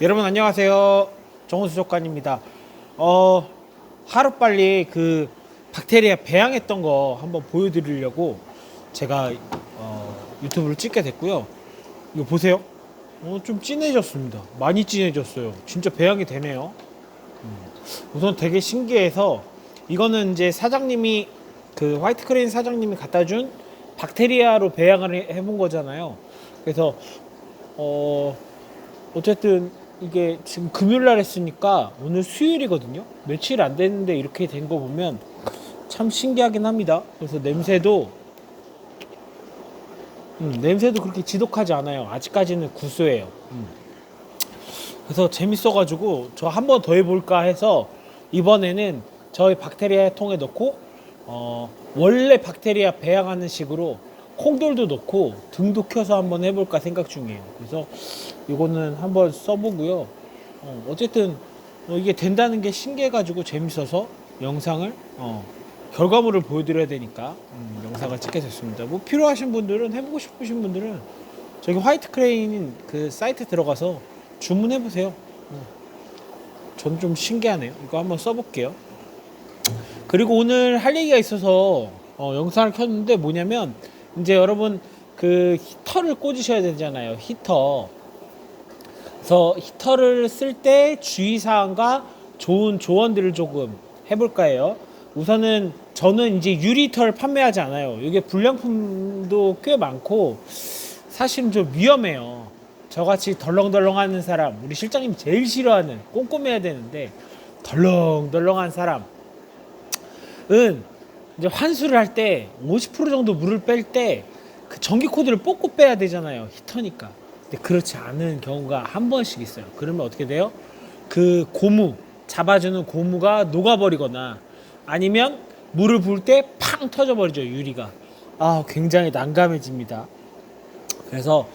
여러분 안녕하세요. 정우수 조관입니다. 어, 하루빨리 그 박테리아 배양했던 거 한번 보여드리려고 제가 어, 유튜브를 찍게 됐고요. 이거 보세요. 어, 좀 진해졌습니다. 많이 진해졌어요. 진짜 배양이 되네요. 음, 우선 되게 신기해서 이거는 이제 사장님이 그 화이트 크레인 사장님이 갖다 준 박테리아로 배양을 해- 해본 거잖아요. 그래서 어 어쨌든 이게 지금 금요일 날 했으니까 오늘 수요일이거든요. 며칠 안 됐는데 이렇게 된 거 보면 참 신기하긴 합니다. 그래서 냄새도 음, 냄새도 그렇게 지독하지 않아요. 아직까지는 구수해요. 음. 그래서 재밌어가지고 저 한 번 더 해볼까 해서 이번에는 저희 박테리아 통에 넣고 어, 원래 박테리아 배양하는 식으로 콩돌도 넣고 등도 켜서 한번 해볼까 생각 중이에요. 그래서 이거는 한번 써보고요. 어, 어쨌든 어, 이게 된다는 게 신기해가지고 재밌어서 영상을 어, 결과물을 보여드려야 되니까 음, 영상을 찍게 됐습니다. 뭐 필요하신 분들은 해보고 싶으신 분들은 저기 화이트 크레인 그 사이트 들어가서 주문해 보세요. 전좀 신기하네요. 이거 한번 써볼게요. 그리고 오늘 할 얘기가 있어서 어, 영상을 켰는데 뭐냐면 이제 여러분 그 히터를 꽂으셔야 되잖아요. 히터. 그래서 히터를 쓸 때 주의사항과 좋은 조언들을 조금 해볼까 해요. 우선은 저는 이제 유리 히터를 판매하지 않아요. 이게 불량품도 꽤 많고 사실은 좀 위험해요. 저같이 덜렁덜렁 하는 사람, 우리 실장님이 제일 싫어하는 꼼꼼해야 되는데 덜렁덜렁한 사람은 이제 환수를 할 때 50% 정도 물을 뺄 때 그 전기 코드를 뽑고 빼야 되잖아요. 히터니까. 근데 그렇지 않은 경우가 한 번씩 있어요. 그러면 어떻게 돼요? 그 고무 잡아주는 고무가 녹아버리거나 아니면 물을 부을 때 팡 터져버리죠 유리가. 아 굉장히 난감해집니다. 그래서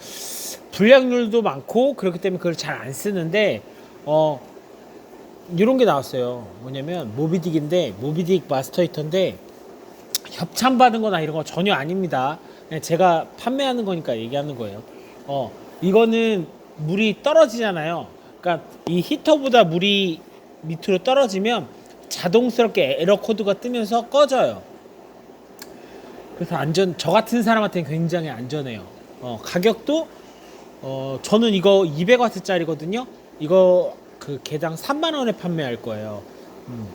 불량률도 많고 그렇기 때문에 그걸 잘 안 쓰는데 어 이런 게 나왔어요. 뭐냐면 모비딕인데 모비딕 마스터 히터인데 협찬 받은 거나 이런 거 전혀 아닙니다. 그냥 제가 판매하는 거니까 얘기하는 거예요. 어 이거는 물이 떨어지잖아요. 그러니까 이 히터보다 물이 밑으로 떨어지면 자동스럽게 에러 코드가 뜨면서 꺼져요. 그래서 안전 저 같은 사람한테는 굉장히 안전해요. 어, 가격도 어, 저는 이거 200와트짜리거든요. 이거 그 개당 3만 원에 판매할 거예요. 음.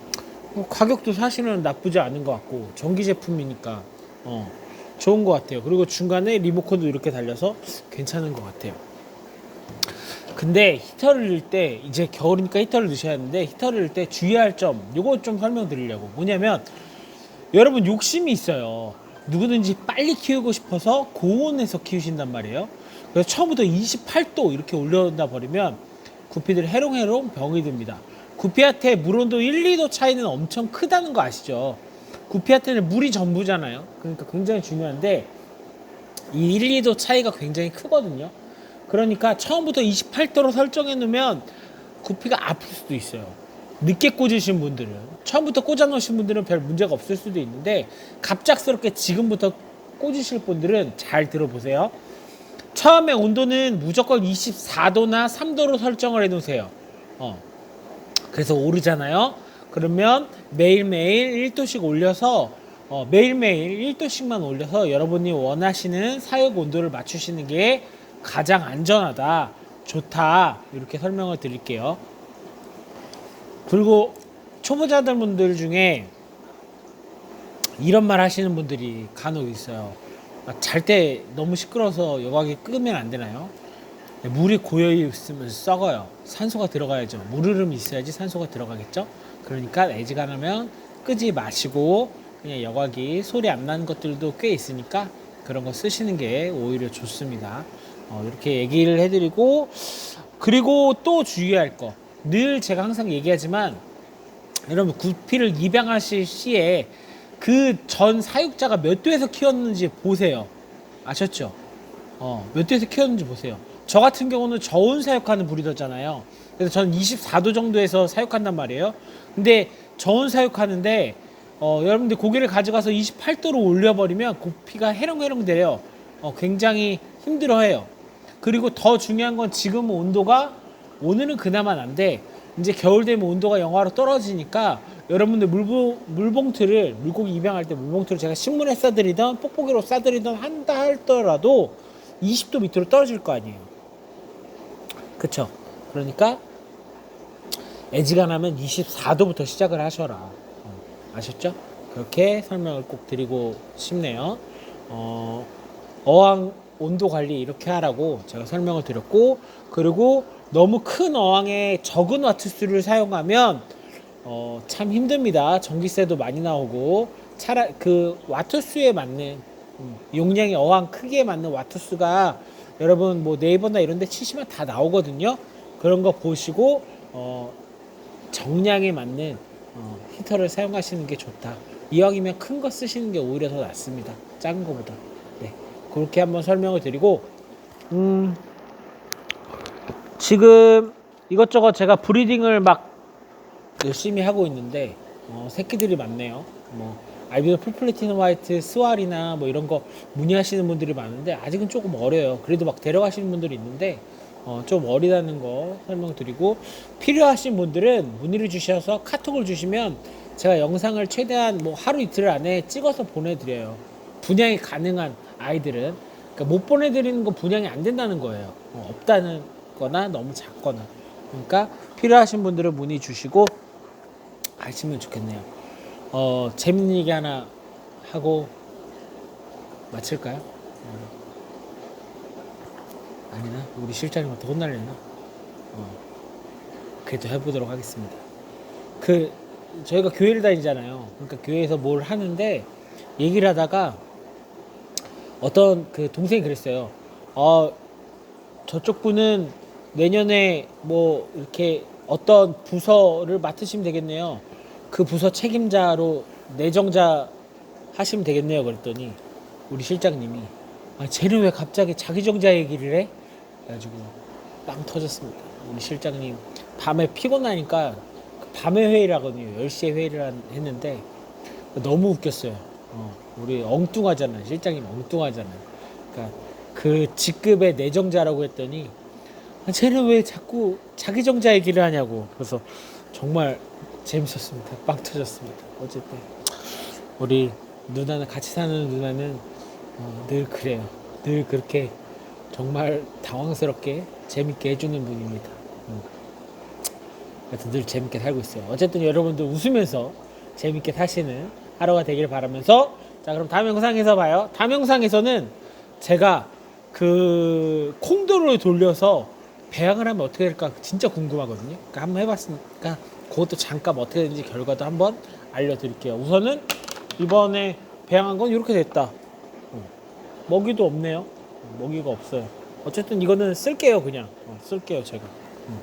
뭐 가격도 사실은 나쁘지 않은 것 같고 전기 제품이니까 어, 좋은 것 같아요. 그리고 중간에 리모컨도 이렇게 달려서 괜찮은 것 같아요. 근데 히터를 넣을 때 이제 겨울이니까 히터를 넣으셔야 하는데 히터를 넣을 때 주의할 점 요거 좀 설명드리려고 뭐냐면 여러분 욕심이 있어요 누구든지 빨리 키우고 싶어서 고온에서 키우신단 말이에요 그래서 처음부터 28도 이렇게 올려다 버리면 구피들이 해롱해롱 병이 듭니다 구피한테 물온도 1, 2도 차이는 엄청 크다는 거 아시죠 구피한테는 물이 전부잖아요 그러니까 굉장히 중요한데 이 1, 2도 차이가 굉장히 크거든요 그러니까 처음부터 28도로 설정해 놓으면 구피가 아플 수도 있어요. 늦게 꽂으신 분들은 처음부터 꽂아 놓으신 분들은 별 문제가 없을 수도 있는데 갑작스럽게 지금부터 꽂으실 분들은 잘 들어보세요. 처음에 온도는 무조건 24도나 3도로 설정을 해 놓으세요. 어. 그래서 오르잖아요. 그러면 매일매일 1도씩 올려서 어, 매일매일 1도씩만 올려서 여러분이 원하시는 사육 온도를 맞추시는 게 가장 안전하다, 좋다 이렇게 설명을 드릴게요. 그리고 초보자들 분들 중에 이런 말 하시는 분들이 간혹 있어요. 잘 때 너무 시끄러워서 여과기 끄면 안 되나요? 네, 물이 고여 있으면 썩어요. 산소가 들어가야죠. 물 흐름이 있어야지 산소가 들어가겠죠. 그러니까 애지간하면 끄지 마시고 그냥 여과기 소리 안 나는 것들도 꽤 있으니까 그런 거 쓰시는 게 오히려 좋습니다. 어, 이렇게 얘기를 해드리고 그리고 또 주의할 거 늘 제가 항상 얘기하지만 여러분 구피를 입양하실 시에 그 전 사육자가 몇 도에서 키웠는지 보세요. 아셨죠? 어, 몇 도에서 키웠는지 보세요. 저 같은 경우는 저온 사육하는 브리더잖아요. 그래서 저는 24도 정도에서 사육한단 말이에요. 근데 저온 사육하는데 어, 여러분들 고기를 가져가서 28도로 올려버리면 고피가 해롱해롱 돼요. 어, 굉장히 힘들어해요. 그리고 더 중요한 건 지금 온도가 오늘은 그나마 난데 이제 겨울 되면 온도가 영하로 떨어지니까 여러분들 물봉, 물봉투를 물고기 입양할 때 물봉투를 제가 신문에 싸드리던 뽁뽁이로 싸드리던 한다 할더라도 20도 밑으로 떨어질 거 아니에요. 그쵸? 그러니까 애지간하면 24도부터 시작을 하셔라. 어, 아셨죠? 그렇게 설명을 꼭 드리고 싶네요. 어, 어항 온도 관리 이렇게 하라고 제가 설명을 드렸고, 그리고 너무 큰 어항에 적은 와트수를 사용하면 어, 참 힘듭니다. 전기세도 많이 나오고, 차라 그 와트수에 맞는 음, 용량의 어항 크기에 맞는 와트수가 여러분 뭐 네이버나 이런 데 치시면 다 나오거든요. 그런 거 보시고 어, 정량에 맞는 어, 히터를 사용하시는 게 좋다. 이왕이면 큰 거 쓰시는 게 오히려 더 낫습니다. 작은 거보다. 네. 그렇게 한번 설명을 드리고 음, 지금 이것저것 제가 브리딩을 막 열심히 하고 있는데 어, 새끼들이 많네요. 뭐 알비노 풀플래티넘 화이트 스왈이나 뭐 이런 거 문의하시는 분들이 많은데 아직은 조금 어려요. 그래도 막 데려가시는 분들이 있는데 어, 좀 어리다는 거 설명드리고 필요하신 분들은 문의를 주셔서 카톡을 주시면 제가 영상을 최대한 뭐 하루 이틀 안에 찍어서 보내드려요. 분양이 가능한 아이들은 그러니까 못 보내드리는 건 분양이 안 된다는 거예요. 어, 없다는 거나 너무 작거나 그러니까 필요하신 분들은 문의 주시고 하시면 좋겠네요. 어, 재밌는 얘기 하나 하고 마칠까요? 어. 아니나 우리 실장님한테 혼날려나? 어. 그래도 해보도록 하겠습니다. 그 저희가 교회를 다니잖아요. 그러니까 교회에서 뭘 하는데 얘기를 하다가 어떤 그 동생이 그랬어요. 어 저쪽 분은 내년에 뭐 이렇게 어떤 부서를 맡으시면 되겠네요. 그 부서 책임자로 내정자 하시면 되겠네요. 그랬더니 우리 실장님이 아, 쟤는 왜 갑자기 자기 정자 얘기를 해? 그래가지고 빵 터졌습니다. 우리 실장님 밤에 피곤하니까 그 밤에 회의를 하거든요. 10시에 회의를 한- 했는데 너무 웃겼어요. 어, 우리 엉뚱하잖아요. 실장님 엉뚱하잖아요. 그러니까 그 직급의 내정자라고 했더니 아, 쟤는 왜 자꾸 자기 정자 얘기를 하냐고. 그래서 정말 재밌었습니다. 빵 터졌습니다. 어쨌든 우리 누나는 같이 사는 누나는 어, 늘 그래요. 늘 그렇게 정말 당황스럽게 재밌게 해주는 분입니다. 음. 그래서 늘 재밌게 살고 있어요. 어쨌든 여러분들 웃으면서 재밌게 사시는 하루가 되길 바라면서 자 그럼 다음 영상에서 봐요. 다음 영상에서는 제가 그 콩도를 돌려서 배양을 하면 어떻게 될까 진짜 궁금하거든요. 그러니까 한번 해봤으니까 그것도 잠깐 어떻게 되는지 결과도 한번 알려드릴게요. 우선은 이번에 배양한 건 이렇게 됐다. 어, 먹이도 없네요. 어, 먹이가 없어요. 어쨌든 이거는 쓸게요 그냥 어, 쓸게요 제가. 음.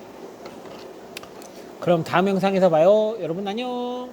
그럼 다음 영상에서 봐요. 여러분 안녕.